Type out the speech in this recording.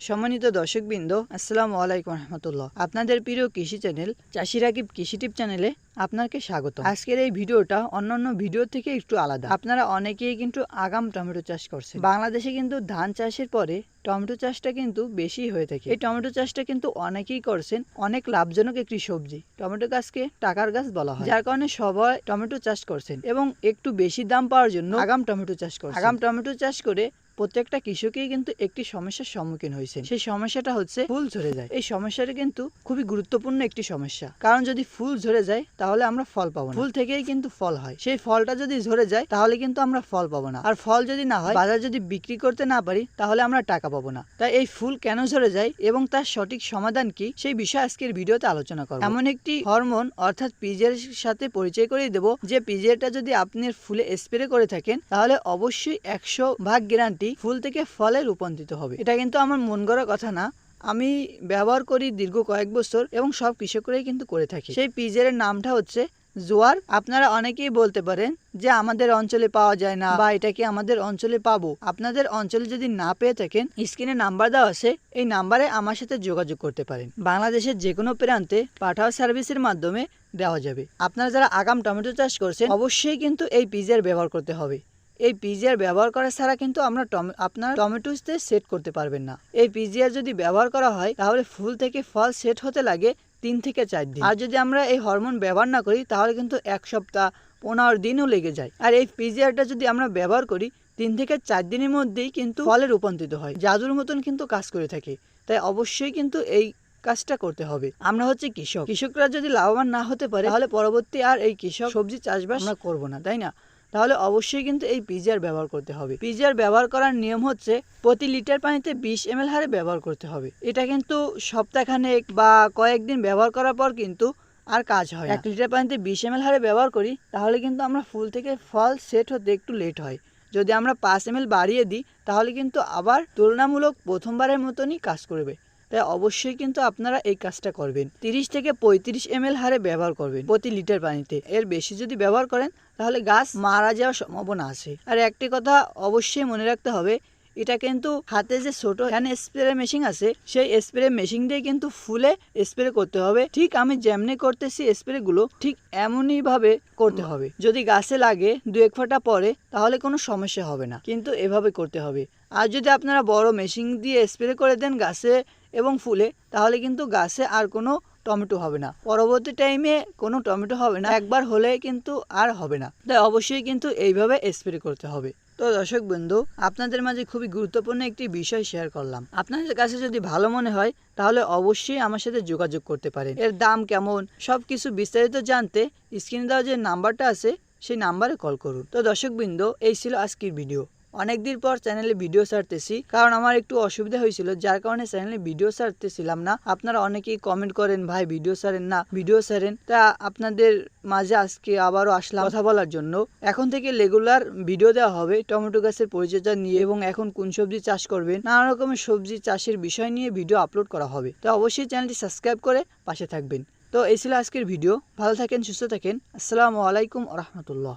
সম্মানিত দর্শকবৃন্দ, আসসালামু আলাইকুম রহমতুল্লাহ। আপনাদের প্রিয় কৃষি চ্যানেল চাষি রাকিব কৃষি টিপ চ্যানেলে আপনাকে স্বাগত। আজকের এই ভিডিওটা অন্যান্য ভিডিও থেকে একটু আলাদা। আপনারা অনেকেই কিন্তু আগাম টমেটো চাষ করছেন। বাংলাদেশে কিন্তু ধান চাষের পরে টমেটো চাষটা কিন্তু বেশি হয়ে থাকে। এই টমেটো চাষটা কিন্তু অনেকেই করছেন, অনেক লাভজনক একটি সবজি। টমেটো গাছকে টাকার গাছ বলা হয়। যার কারণে সবাই টমেটো চাষ করছেন এবং একটু বেশি দাম পাওয়ার জন্য আগাম টমেটো চাষ করছেন। আগাম টমেটো চাষ করে প্রত্যেকটা কৃষকই কিন্তু একটি সমস্যার সম্মুখীন হয়েছে সেই সমস্যাটা হচ্ছে ফুল ঝরে যায়। এই সমস্যাটা কিন্তু খুবই গুরুত্বপূর্ণ একটি সমস্যা। কারণ যদি ফুল ঝরে যায়, তাহলে আমরা ফল পাবো না। ফুল থেকেই কিন্তু ফল হয়। সেই ফলটা যদি ঝরে যায়, তাহলে কিন্তু আমরা ফল পাবো না। আর ফল যদি না হয়, বাজার যদি বিক্রি করতে না পারি, তাহলে আমরা টাকা পাবো না। তাই এই ফুল কেন ঝরে যায় এবং তার সঠিক সমাধান কি, সেই বিষয়ে আজকের ভিডিওতে আলোচনা করব। এমন একটি হরমোন, অর্থাৎ পিজের সাথে পরিচয় করিয়ে দেবো, যে পিজেটা যদি আপনি ফুলে স্প্রে করে থাকেন, তাহলে অবশ্যই একশো ভাগ গ্যারান্টি ফুল থেকে ফলে রূপান্তরিত হবে। এটা কিন্তু আমার মন গড়া কথা না। আমি ব্যবহার করি দীর্ঘ কয়েক বছর এবং সব কৃষকরাই কিন্তু করে থাকি। সেই পিজের নামটা হচ্ছে জোয়ার। আপনারা অনেকেই বলতে পারেন যে আমাদের অঞ্চলে পাওয়া যায় না বা এটা কি আমাদের অঞ্চলে পাবো। আপনাদের অঞ্চলে যদি না পেয়ে থাকেন, স্ক্রিনে নাম্বার দেওয়া আছে। এই নাম্বারে আমার সাথে যোগাযোগ করতে পারেন। বাংলাদেশের যে কোনো প্রান্তে পাঠাও সার্ভিসের মাধ্যমে দেওয়া যাবে। আপনারা যারা আগাম টমেটো চাষ করছেন, অবশ্যই কিন্তু এই পিজের ব্যবহার করতে হবে। এই পিজিআর ব্যবহার করা ছাড়া কিন্তু আমরা আপনার টমেটোতে সেট করতে পারবেন না। এই পিজিআর যদি ব্যবহার করা হয়, তাহলে ফুল থেকে ফল সেট হতে লাগে তিন থেকে চার দিন। আর যদি আমরা এই হরমোন ব্যবহার না করি, তাহলে কিন্তু এক সপ্তাহ, পনেরো দিনও লেগে যায়। আর এই পিজিআরটা যদি আমরা ব্যবহার করি, তিন থেকে চার দিনের মধ্যেই কিন্তু ফলে রূপান্তরিত হয়। জাদুর মতন কিন্তু কাজ করে থাকে। তাই অবশ্যই কিন্তু এই কাজটা করতে হবে। আমরা হচ্ছে কৃষক। কৃষকরা যদি লাভবান না হতে পারে, তাহলে পরবর্তী আর এই কৃষক সবজি চাষবাস আমরা করব না, তাই না? তাহলে অবশ্যই কিন্তু এই পিজিআর ব্যবহার করতে হবে। পিজিআর ব্যবহার করার নিয়ম হচ্ছে প্রতি লিটার পানিতে বিশ এম হারে ব্যবহার করতে হবে। এটা কিন্তু সপ্তাহখানেক বা কয়েকদিন ব্যবহার করার পর কিন্তু আর কাজ হয় এক লিটার পানিতে বিশ এম হারে ব্যবহার করি, তাহলে কিন্তু আমরা ফুল থেকে ফল সেট হতে একটু লেট হয়। যদি আমরা পাঁচ এম বাড়িয়ে দিই, তাহলে কিন্তু আবার তুলনামূলক প্রথমবারের মতনই কাজ করবে। তাই অবশ্যই কিন্তু আপনারা এই কাজটা করবেন। তিরিশ থেকে পঁয়ত্রিশ এম হারে ব্যবহার করবেন প্রতি লিটার পানিতে। এর বেশি যদি ব্যবহার করেন, তাহলে গাছ মারা যাওয়ার সম্ভাবনা আছে। আর একটি কথা অবশ্যই মনে রাখতে হবে, এটা কিন্তু হাতে যে ছোট হ্যান্ড স্প্রে মেশিন আছে, সেই স্প্রে মেশিন দিয়ে কিন্তু ফুলে স্প্রে করতে হবে। ঠিক আমি যেমনি করতেছি স্প্রে গুলো, ঠিক এমনই ভাবে করতে হবে। যদি গাছে লাগে দু এক ফোঁটা পরে, তাহলে কোনো সমস্যা হবে না। কিন্তু এভাবে করতে হবে। আর যদি আপনারা বড় মেশিন দিয়ে স্প্রে করে দেন গাছে এবং ফুলে, তাহলে কিন্তু গাছে আর কোনো টমেটো হবে না। পরবর্তী টাইমে কোনো টমেটো হবে না, একবার হলে কিন্তু আর হবে না। তাই অবশ্যই কিন্তু এইভাবে স্প্রে করতে হবে। তো দর্শক বন্ধু, আপনাদের মাঝে খুবই গুরুত্বপূর্ণ একটি বিষয় শেয়ার করলাম। আপনাদের কাছে যদি ভালো মনে হয়, তাহলে অবশ্যই আমার সাথে যোগাযোগ করতে পারেন। এর দাম কেমন সব কিছু বিস্তারিত জানতে স্ক্রিনে দেওয়া যে নাম্বারটা আছে, সেই নাম্বারে কল করুন। তো দর্শক বৃন্দ, এই ছিল আজকের ভিডিও অনেকদিন পর চ্যানেলে ভিডিও ছাড়তেছি। কারণ আমার একটু অসুবিধা হয়েছিল, যার কারণে চ্যানেলে ভিডিও ছাড়তেছিলাম না। আপনারা অনেকেই কমেন্ট করেন, ভাই ভিডিও ছাড়েন না ভিডিও ছাড়েন। তা আপনাদের মাঝে আজকে আবারও আসলাম কথা বলার জন্য। এখন থেকে রেগুলার ভিডিও দেওয়া হবে টমেটো গাছের পরিচর্যা নিয়ে এবং এখন কোন সবজি চাষ করবেন, নানা রকমের সবজি চাষের বিষয় নিয়ে ভিডিও আপলোড করা হবে। তো অবশ্যই চ্যানেলটি সাবস্ক্রাইব করে পাশে থাকবেন। তো এই ছিল আজকের ভিডিও ভালো থাকেন, সুস্থ থাকেন। আসসালামু আলাইকুম রহমতুল্লাহ।